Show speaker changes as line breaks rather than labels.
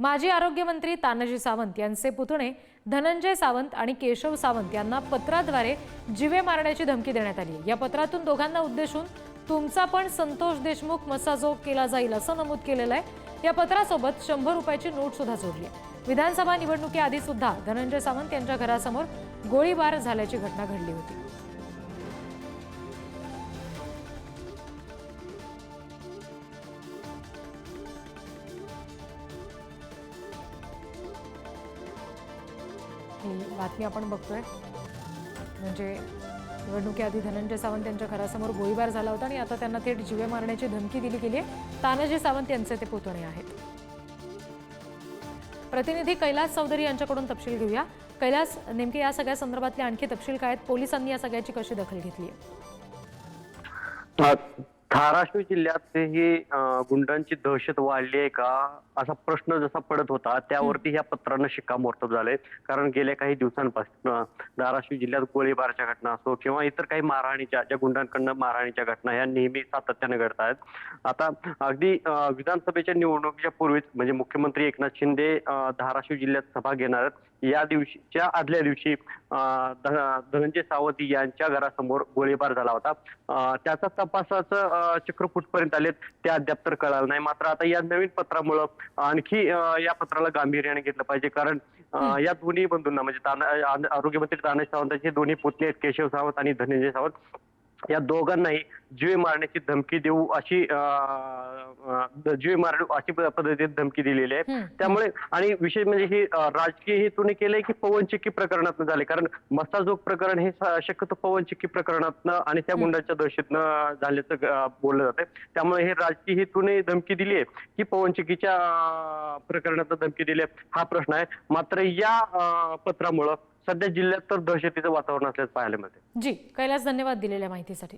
माजी आरोग्यमंत्री तानाजी सावंत यांचे पुतणे धनंजय सावंत आणि केशव सावंत यांना पत्राद्वारे जिवे मारण्याची धमकी देण्यात आली. या पत्रातून दोघांना उद्देशून तुमचा पण संतोष देशमुख मसाजोग केला जाईल असं नमूद केलेलं आहे. या पत्रासोबत शंभर रुपयाची नोट सुद्धा जोडली आहे. विधानसभा निवडणुकीआधी सुद्धा धनंजय सावंत यांच्या घरासमोर गोळीबार झाल्याची घटना घडली होती. ही बातमी आपण बघतोय. म्हणजे निवडणुकीआधी धनंजय सावंत यांच्या घरासमोर गोळीबार झाला होता आणि आता त्यांना थेट जीवे मारण्याची धमकी दिली गेली आहे. तानाजी सावंत यांचे ते पुतणे आहेत. प्रतिनिधी कैलास चौधरी यांच्याकडून तपशील घेऊया. कैलास नेमके या सगळ्या संदर्भातले आणखी तपशील काय आहेत? पोलिसांनी या सगळ्याची कशी दखल घेतली आहे?
धाराशिव जिल्ह्यात ही गुंडांची दहशत वाढली आहे का? असा प्रश्न जसा पडत होता त्यावरती ह्या पत्रानं शिक्कामोर्तब झालंय. कारण गेल्या काही दिवसांपासून धाराशिव जिल्ह्यात गोळीबारच्या घटना असो किंवा इतर काही मारहाणीच्या ज्या गुंडांकडनं मारहाणीच्या घटना ह्या नेहमी सातत्याने घडत आहेत आता अगदी विधानसभेच्या निवडणुकीच्या पूर्वीच म्हणजे मुख्यमंत्री एकनाथ शिंदे धाराशिव जिल्ह्यात सभा घेणार आहेत. या दिवशीच्या आदल्या दिवशी धनंजय सावंत यांच्या घरासमोर गोळीबार झाला होता. त्याचा तपासाचं अं, चक्र कुठपर्यंत आले ते अद्याप तर कळालं नाही. मात्र आता या नवीन पत्रामुळं आणखी या पत्राला गांभीर्याने घेतलं पाहिजे. कारण या दोन्ही बंधूंना म्हणजे आरोग्यमंत्री तानाजी सावंतांचे दोन्ही पुतणे आहेत केशव सावंत आणि धनंजय सावंत. या दोघांनाही जीवे मारण्याची धमकी देऊ अशी जीवे मार अशी पद्धतीने धमकी दिलेली आहे. त्यामुळे आणि विशेष म्हणजे हे राजकीय हेतूने केलंय की पवनचक्की प्रकरणातनं झाले कारण मस्ताजोग प्रकरण हे शक्यतो पवनचक्की प्रकरणातनं आणि त्या गुंडाच्या दहशतनं झाल्याचं बोललं जातंय. त्यामुळे हे राजकीय हेतूने धमकी दिली आहे की पवनचक्कीच्या अं, प्रकरणातनं धमकी दिली आहे हा प्रश्न आहे. मात्र या पत्रामुळं सध्या जिल्ह्यात तर दहशतीचं वातावरण असल्याचं पाहायला मिळते
जी कैलास धन्यवाद दिलेल्या माहितीसाठी.